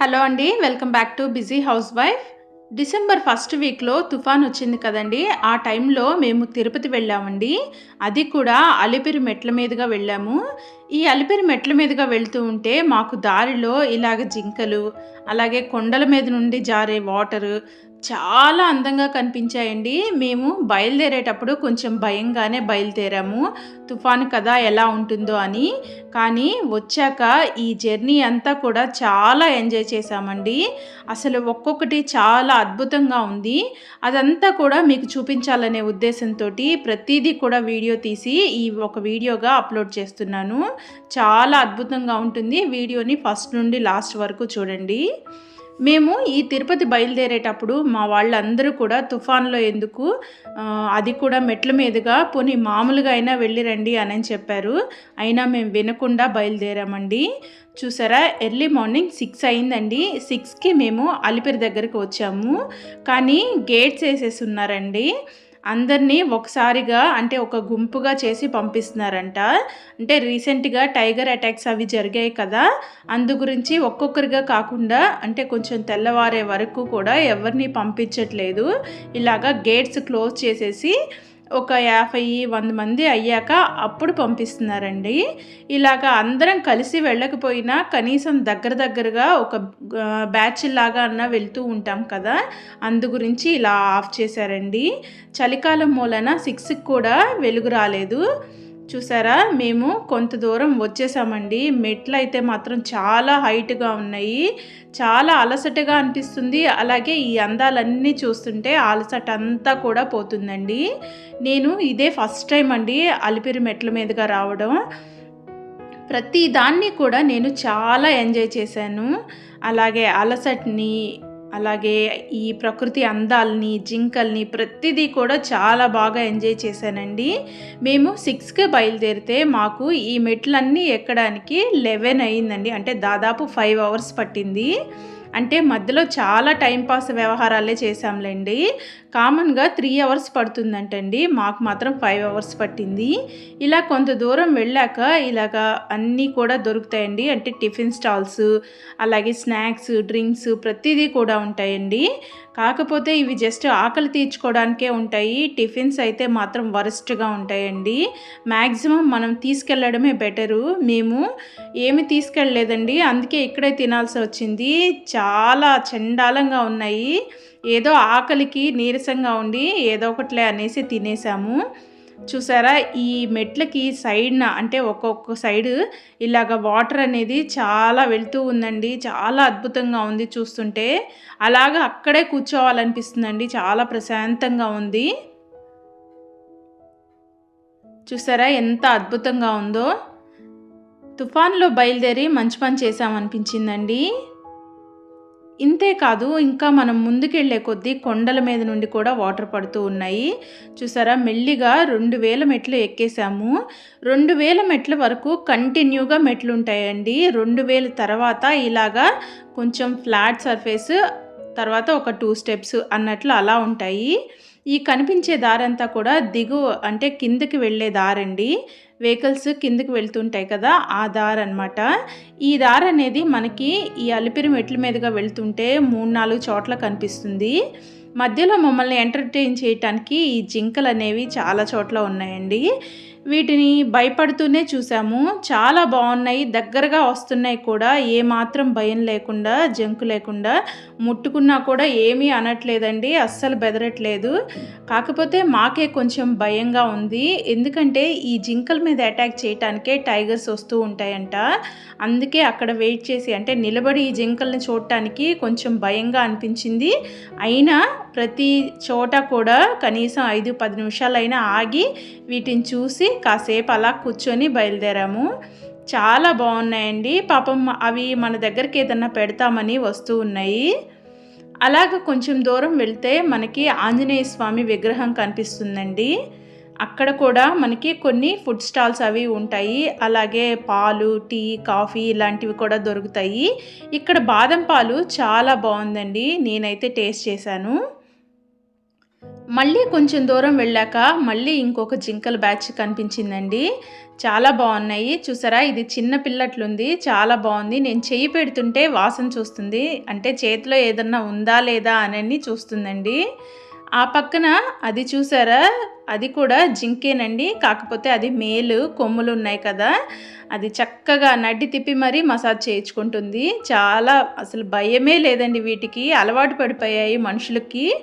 Hello అండి welcome back to busy house wife December first వీక్లో తుఫాన్ వచ్చింది కదండి ఆ టైంలో మేము తిరుపతి వెళ్ళామండి. అది కూడా అలిపిరి మెట్ల మీదుగా వెళ్ళాము. ఈ అలిపిరి మెట్ల మీదుగా వెళ్తూ ఉంటే మాకు దారిలో ఇలాగ జింకలు అలాగే కొండల మీద నుండి జారే వాటరు చాలా అందంగా కనిపించాయండి. మేము బయలుదేరేటప్పుడు కొంచెం భయంగానే బయలుదేరాము. తుఫాను కదా ఎలా ఉంటుందో అని. కానీ వచ్చాక ఈ జర్నీ అంతా కూడా చాలా ఎంజాయ్ చేశామండి. అసలు ఒక్కొక్కటి చాలా అద్భుతంగా ఉంది. అదంతా కూడా మీకు చూపించాలనే ఉద్దేశంతో ప్రతిదీ కూడా వీడియో తీసి ఈ ఒక వీడియోగా అప్లోడ్ చేస్తున్నాను. చాలా అద్భుతంగా ఉంటుంది. వీడియోని ఫస్ట్ నుండి లాస్ట్ వరకు చూడండి. మేము ఈ తిరుపతి బయలుదేరేటప్పుడు మా వాళ్ళందరూ కూడా తుఫాన్లో ఎందుకు అది కూడా మెట్ల మీదుగా పోనీ మామూలుగా అయినా వెళ్ళిరండి అని చెప్పారు. అయినా మేము వినకుండా బయలుదేరామండి. చూసారా ఎర్లీ మార్నింగ్ సిక్స్ అయిందండి. సిక్స్కి మేము అలిపిరి దగ్గరికి వచ్చాము. కానీ గేట్స్ వేసేసి ఉన్నారండి. అందరినీ ఒకసారిగా అంటే ఒక గుంపుగా చేసి పంపిస్తున్నారంట. అంటే రీసెంట్గా టైగర్ అటాక్స్ అవి జరిగాయి కదా. అందు గురించి ఒక్కొక్కరిగా కాకుండా అంటే కొంచెం తెల్లవారే వరకు కూడా ఎవరిని పంపించట్లేదు. ఇలాగా గేట్స్ క్లోజ్ చేసేసి ఒక యాభై వంద మంది అయ్యాక అప్పుడు పంపిస్తున్నారండి. ఇలాగ అందరం కలిసి వెళ్ళకపోయినా కనీసం దగ్గర దగ్గరగా ఒక బ్యాచ్ లాగా అన్న వెళ్తూ ఉంటాం కదా. అందు గురించి ఇలా ఆఫ్ చేశారండి. చలికాలం మూలన సిక్స్కి కూడా వెలుగు రాలేదు. చూసారా? మేము కొంత దూరం వచ్చేసామండి. మెట్లు అయితే మాత్రం చాలా హైట్గా ఉన్నాయి. చాలా అలసటగా అనిపిస్తుంది. అలాగే ఈ అందాలన్నీ చూస్తుంటే అలసట అంతా కూడా పోతుందండి. నేను ఇదే ఫస్ట్ టైం అండి అలిపిరి మెట్ల మీదుగా రావడం. ప్రతి దాన్ని కూడా నేను చాలా ఎంజాయ్ చేశాను. అలాగే అలసటని అలాగే ఈ ప్రకృతి అందాలని జింకల్ని ప్రతిదీ కూడా చాలా బాగా ఎంజాయ్ చేశానండి. మేము సిక్స్కి బయలుదేరితే మాకు ఈ మెట్లన్నీ ఎక్కడానికి లెవెన్ అయ్యిందండి అంటే దాదాపు ఫైవ్ అవర్స్ పట్టింది. అంటే మధ్యలో చాలా టైంపాస్ వ్యవహారాలే చేశాంలేండి. కామన్గా త్రీ అవర్స్ పడుతుందంటండి. మాకు మాత్రం ఫైవ్ అవర్స్ పట్టింది. ఇలా కొంత దూరం వెళ్ళాక ఇలాగా అన్నీ కూడా దొరుకుతాయండి. అంటే టిఫిన్ స్టాల్స్ అలాగే స్నాక్స్ డ్రింక్స్ ప్రతిదీ కూడా ఉంటాయండి. కాకపోతే ఇవి జస్ట్ ఆకలి తీర్చుకోవడానికే ఉంటాయి. టిఫిన్స్ అయితే మాత్రం వరస్ట్గా ఉంటాయండి. మ్యాక్సిమం మనం తీసుకెళ్ళడమే బెటరు. మేము ఏమి తీసుకెళ్ళలేదండి. అందుకే ఇక్కడే తినాల్సి వచ్చింది. చాలా చండాలంగా ఉన్నాయి. ఏదో ఆకలికి నీరసంగా ఉండి ఏదో ఒకట్లే అనేసి తినేసాము. చూసారా? ఈ మెట్లకి సైడ్న అంటే ఒక్కొక్క సైడ్ ఇలాగ వాటర్ అనేది చాలా వెళ్తూ ఉందండి. చాలా అద్భుతంగా ఉంది చూస్తుంటే. అలాగ అక్కడే కూర్చోవాలనిపిస్తుందండి. చాలా ప్రశాంతంగా ఉంది. చూసారా? ఎంత అద్భుతంగా ఉందో. తుఫాన్లో బయలుదేరి మంచి పని చేసామనిపించిందండి ఇంతే కాదు ఇంకా మనం ముందుకెళ్ళే కొద్దీ కొండల మీద నుండి కూడా వాటర్ పడుతూ ఉన్నాయి. చూసారా? మెల్లిగా రెండు వేల మెట్లు ఎక్కేసాము రెండు వేల మెట్ల వరకు కంటిన్యూగా మెట్లు ఉంటాయండి. రెండు వేల తర్వాత ఇలాగా కొంచెం ఫ్లాట్ సర్ఫేస్ తర్వాత ఒక టూ స్టెప్స్ అన్నట్లు అలా ఉంటాయి. ఈ కనిపించే దారంతా కూడా దిగు అంటే కిందకి వెళ్ళే దారండి. వెహికల్స్ కిందకి వెళ్తుంటాయి కదా ఆ దారి అనమాట ఈ దారి అనేది మనకి ఈ అలిపిరి మెట్ల మీదుగా వెళ్తుంటే మూడు నాలుగు చోట్ల కనిపిస్తుంది. మధ్యలో మమ్మల్ని ఎంటర్టైన్ చేయటానికి ఈ జింకలు అనేవి చాలా చోట్ల ఉన్నాయండి. వీటిని భయపడుతూనే చూసాము చాలా బాగున్నాయి. దగ్గరగా వస్తున్నాయి కూడా. ఏమాత్రం భయం లేకుండా జంకు లేకుండా. ముట్టుకున్నా కూడా ఏమీ అనట్లేదండి. అస్సలు బెదరట్లేదు. కాకపోతే మాకే కొంచెం భయంగా ఉంది. ఎందుకంటే ఈ జింకల మీద అటాక్ చేయటానికే టైగర్స్ వస్తూ ఉంటాయంట. అందుకే అక్కడ వెయిట్ చేసి అంటే నిలబడి ఈ జింకల్ని చూడటానికి కొంచెం భయంగా అనిపించింది. అయినా ప్రతి చోట కూడా కనీసం ఐదు పది నిమిషాలైనా ఆగి వీటిని చూసి కాసేపు అలా కూర్చొని బయలుదేరాము. చాలా బాగున్నాయండి. పాపం అవి మన దగ్గరికి ఏదన్నా పెడతామని వస్తూ ఉన్నాయి. అలాగ కొంచెం దూరం వెళ్తే మనకి ఆంజనేయ స్వామి విగ్రహం కనిపిస్తుందండి. అక్కడ కూడా మనకి కొన్ని ఫుడ్ స్టాల్స్ అవి ఉంటాయి. అలాగే పాలు టీ కాఫీ ఇలాంటివి కూడా దొరుకుతాయి. ఇక్కడ బాదం పాలు చాలా బాగుందండి. నేనైతే టేస్ట్ చేశాను. మళ్ళీ కొంచెం దూరం వెళ్ళాక మళ్ళీ ఇంకొక జింకల బ్యాచ్ కనిపించిందండి. చాలా బాగున్నాయి. చూసారా? ఇది చిన్న పిల్లట్లుంది. చాలా బాగుంది. నేను చెయ్యి పెడుతుంటే వాసన చూస్తుంది. అంటే చేతిలో ఏదన్నా ఉందా లేదా అని చూస్తుందండి. ఆ పక్కన అది చూసారా? అది కూడా జింకేనండి. కాకపోతే అది మేలు కొమ్ములు ఉన్నాయి కదా. అది చక్కగా నడ్డి తిప్పి మరీ మసాజ్ చేయించుకుంటుంది. చాలా అసలు భయమే లేదండి వీటికి. అలవాటు పడిపోయాయి మనుషులకి.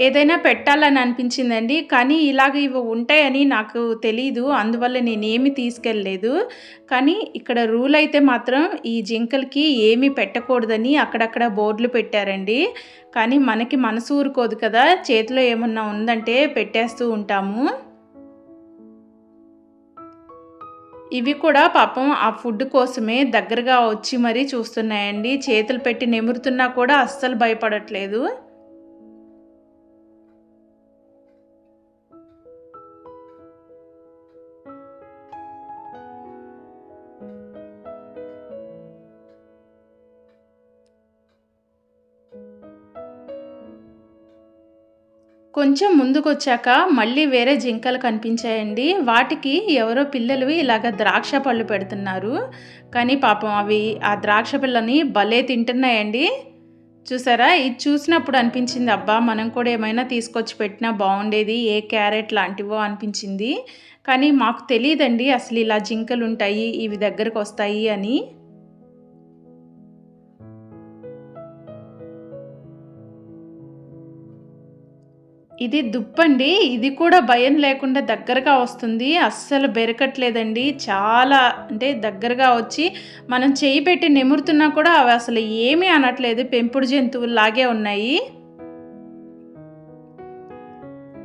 ఏదైనా పెట్టాలని అనిపించిందండి. కానీ ఇలాగ ఇవి ఉంటాయని నాకు తెలీదు. అందువల్ల నేనేమి తీసుకెళ్ళలేదు. కానీ ఇక్కడ రూల్ అయితే మాత్రం ఈ జింకలకి ఏమీ పెట్టకూడదని అక్కడక్కడ బోర్డులు పెట్టారండి. కానీ మనకి మనసు ఊరుకోదు కదా. చేతిలో ఏమన్నా ఉందంటే పెట్టేస్తూ ఉంటాము. ఇవి కూడా పాపం ఆ ఫుడ్ కోసమే దగ్గరగా వచ్చి మరీ చూస్తున్నాయండి. చేతులు పెట్టి నెమురుతున్నా కూడా అస్సలు భయపడట్లేదు. కొంచెం ముందుకొచ్చాక మళ్ళీ వేరే జింకలు కనిపించాయండి. వాటికి ఎవరో పిల్లలు ఇలాగ ద్రాక్ష పళ్ళు పెడుతున్నారు. కానీ పాపం అవి ఆ ద్రాక్ష పిల్లని భలే తింటున్నాయండి. చూసారా? ఇది చూసినప్పుడు అనిపించింది అబ్బా! మనం కూడా ఏమైనా తీసుకొచ్చి పెట్టినా బాగుండేది ఏ క్యారెట్ లాంటివో అనిపించింది. కానీ మాకు తెలియదండి అసలు ఇలా జింకలు ఉంటాయి ఇవి దగ్గరకు వస్తాయి అని. ఇది దుప్పండి. ఇది కూడా భయం లేకుండా దగ్గరగా వస్తుంది. అస్సలు బెరకట్లేదండి. చాలా అంటే దగ్గరగా వచ్చి మనం చేయి పెట్టి నిమురుతున్నా కూడా అవి అసలు ఏమీ అనట్లేదు. పెంపుడు జంతువుల్లాగే ఉన్నాయి.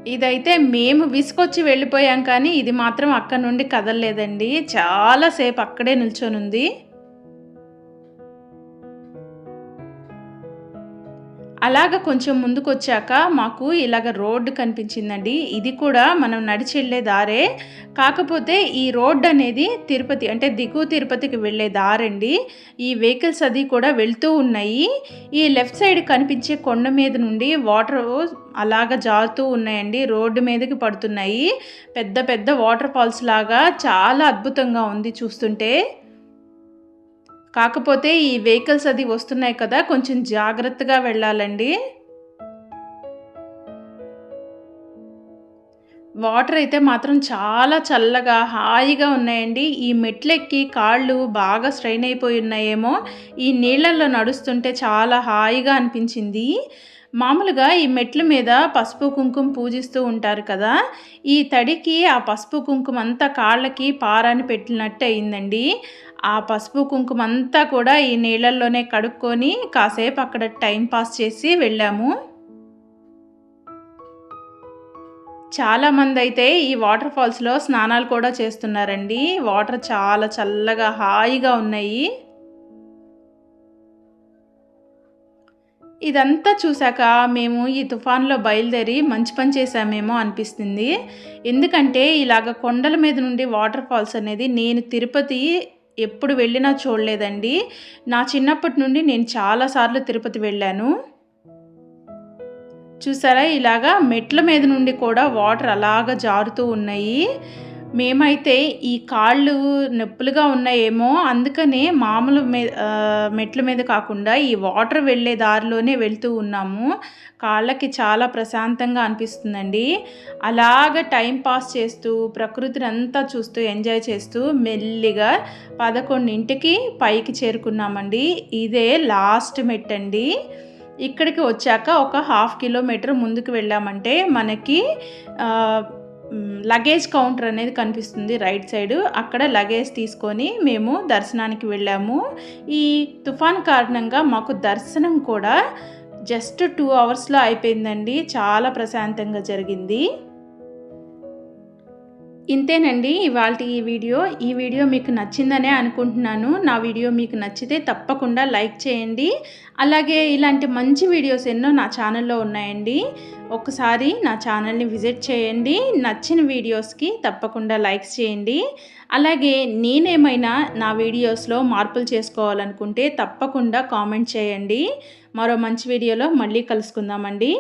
ఇదైతే మేము విసుకొచ్చి వెళ్ళిపోయాం కానీ ఇది మాత్రం అక్కడ నుండి కదలలేదండి. చాలాసేపు అక్కడే నిల్చొని ఉంది అలాగ కొంచెం ముందుకు వచ్చాక మాకు ఇలాగ రోడ్డు కనిపించిందండి. ఇది కూడా మనం నడిచి వెళ్ళే దారే. కాకపోతే ఈ రోడ్డు అనేది తిరుపతి అంటే దిగువ తిరుపతికి వెళ్ళే దారండి. ఈ వెహికల్స్ అది కూడా వెళ్తూ ఉన్నాయి. ఈ లెఫ్ట్ సైడ్ కనిపించే కొండ మీద నుండి వాటర్ అలాగ జారుతూ ఉన్నాయండి. రోడ్డు మీదకి పడుతున్నాయి. పెద్ద పెద్ద వాటర్ ఫాల్స్ లాగా చాలా అద్భుతంగా ఉంది చూస్తుంటే. కాకపోతే ఈ వెహికల్స్ అది వస్తున్నాయి కదా కొంచెం జాగ్రత్తగా వెళ్ళాలండి. వాటర్ అయితే మాత్రం చాలా చల్లగా హాయిగా ఉన్నాయండి. ఈ మెట్లెక్కి కాళ్ళు బాగా స్ట్రైన్ అయిపోయి ఉన్నాయేమో. ఈ నీళ్ళల్లో నడుస్తుంటే చాలా హాయిగా అనిపించింది. మామూలుగా ఈ మెట్ల మీద పసుపు కుంకుమ పూజిస్తూ ఉంటారు కదా ఈ తడికి ఆ పసుపు కుంకుమ అంతా కాళ్ళకి పారాని పెట్టినట్టు అయిందండి. ఆ పసుపు కుంకుమ అంతా కూడా ఈ నీళ్ళల్లోనే కడుక్కొని కాసేపు అక్కడ టైం పాస్ చేసి వెళ్ళాము. చాలామంది అయితే ఈ వాటర్ ఫాల్స్లో స్నానాలు కూడా చేస్తున్నారండి. వాటర్ చాలా చల్లగా హాయిగా ఉన్నాయి. ఇదంతా చూశాక మేము ఈ తుఫాన్లో బయలుదేరి మంచి పని చేశామేమో అనిపిస్తుంది. ఎందుకంటే ఇలాగ కొండల మీద నుండి వాటర్ ఫాల్స్ అనేది నేను తిరుపతి ఎప్పుడు వెళ్ళినా చూడలేదండి. నా చిన్నప్పటి నుండి నేను చాలాసార్లు తిరుపతి వెళ్ళాను. చూసారా? ఇలాగా మెట్ల మీద నుండి కూడా వాటర్ అలాగా జారుతూ ఉన్నాయి. మేమైతే ఈ కాళ్ళు నొప్పులుగా ఉన్నాయేమో అందుకనే మామూలు మెట్ల మీద కాకుండా ఈ వాటర్ వెళ్ళే దారిలోనే వెళ్తూ ఉన్నాము. కాళ్ళకి చాలా ప్రశాంతంగా అనిపిస్తుందండి. అలాగ టైం పాస్ చేస్తూ ప్రకృతిని అంతా చూస్తూ ఎంజాయ్ చేస్తూ మెల్లిగా పదకొండింటికి పైకి చేరుకున్నామండి. ఇదే లాస్ట్ మెట్ అండి ఇక్కడికి వచ్చాక ఒక హాఫ్ కిలోమీటర్ ముందుకు వెళ్ళామంటే మనకి లగేజ్ కౌంటర్ అనేది కనిపిస్తుంది రైట్ సైడ్ అక్కడ లగేజ్ తీసుకొని మేము దర్శనానికి వెళ్ళాము. ఈ తుఫాన్ కారణంగా మాకు దర్శనం కూడా జస్ట్ టూ అవర్స్లో అయిపోయిందండి. చాలా ప్రశాంతంగా జరిగింది. ఇంతేనండి ఇవాళ ఈ వీడియో. ఈ వీడియో మీకు నచ్చిందనే అనుకుంటున్నాను. నా వీడియో మీకు నచ్చితే తప్పకుండా లైక్ చేయండి. అలాగే ఇలాంటి మంచి వీడియోస్ ఎన్నో నా ఛానల్లో ఉన్నాయండి. ఒకసారి నా ఛానల్ని విజిట్ చేయండి. నచ్చిన వీడియోస్కి తప్పకుండా లైక్స్ చేయండి. అలాగే నేనేమైనా నా వీడియోస్లో మార్పులు చేసుకోవాలనుకుంటే తప్పకుండా కామెంట్ చేయండి. మరో మంచి వీడియోలో మళ్ళీ కలుసుకుందామండి.